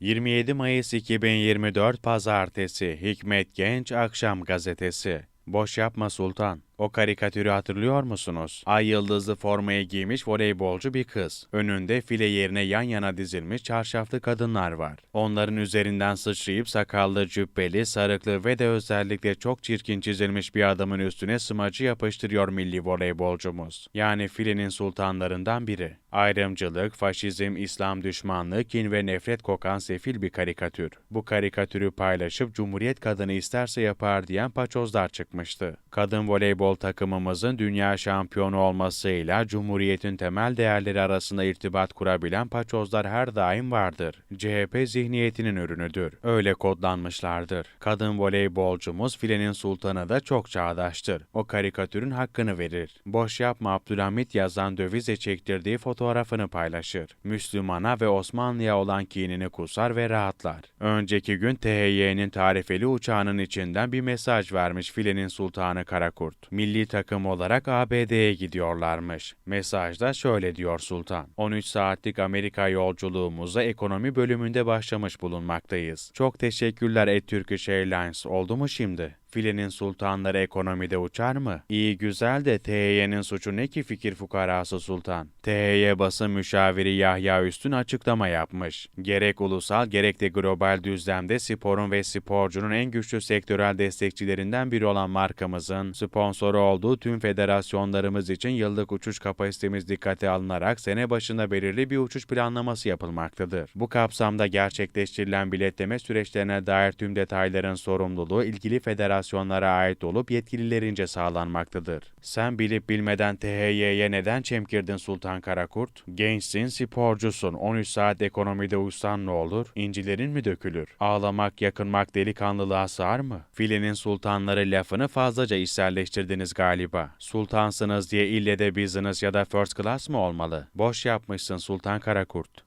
27 Mayıs 2024 Pazartesi Hikmet Genç Akşam Gazetesi Boş yapma Sultan. O karikatürü hatırlıyor musunuz? Ay yıldızlı formayı giymiş voleybolcu bir kız. Önünde file yerine yan yana dizilmiş çarşaflı kadınlar var. Onların üzerinden sıçrayıp sakallı, cübbeli, sarıklı ve de özellikle çok çirkin çizilmiş bir adamın üstüne smacı yapıştırıyor milli voleybolcumuz. Yani filenin sultanlarından biri. Ayrımcılık, faşizm, İslam düşmanlığı, kin ve nefret kokan sefil bir karikatür. Bu karikatürü paylaşıp Cumhuriyet kadını isterse yapar diyen paçozlar çıkmıştı. Kadın voleybol takımımızın dünya şampiyonu olmasıyla Cumhuriyet'in temel değerleri arasında irtibat kurabilen paçozlar her daim vardır. CHP zihniyetinin ürünüdür. Öyle kodlanmışlardır. Kadın voleybolcumuz filenin sultanı da çok çağdaştır. O karikatürün hakkını verir. Boş yapma Abdülhamit yazan dövize çektirdiği fotoğrafını paylaşır. Müslümana ve Osmanlı'ya olan kinini kusar ve rahatlar. Önceki gün THY'nin tarifeli uçağının içinden bir mesaj vermiş filenin sultanı Karakurt. Milli takım olarak ABD'ye gidiyorlarmış. Mesajda şöyle diyor Sultan. 13 saatlik Amerika yolculuğumuza ekonomi bölümünde başlamış bulunmaktayız. Çok teşekkürler et Turkish Airlines. Oldu mu şimdi? Filenin sultanları ekonomide uçar mı? İyi güzel de THY'nin suçu ne ki fikir fukarası sultan? THY basın müşaviri Yahya Üstün açıklama yapmış. Gerek ulusal gerek de global düzlemde sporun ve sporcunun en güçlü sektörel destekçilerinden biri olan markamızın sponsoru olduğu tüm federasyonlarımız için yıllık uçuş kapasitemiz dikkate alınarak sene başında belirli bir uçuş planlaması yapılmaktadır. Bu kapsamda gerçekleştirilen biletleme süreçlerine dair tüm detayların sorumluluğu ilgili federasyonlara ait olup yetkililerince sağlanmaktadır. Sen bilip bilmeden THY'ye neden çemkirdin Sultan Karakurt? Gençsin, sporcusun, 13 saat ekonomide uçsan ne olur? İncilerin mi dökülür? Ağlamak, yakınmak delikanlılığa sığar mı? Filenin sultanları lafını fazlaca içselleştirdiniz galiba. Sultansınız diye ille de business ya da first class mı olmalı? Boş yapmışsın Sultan Karakurt.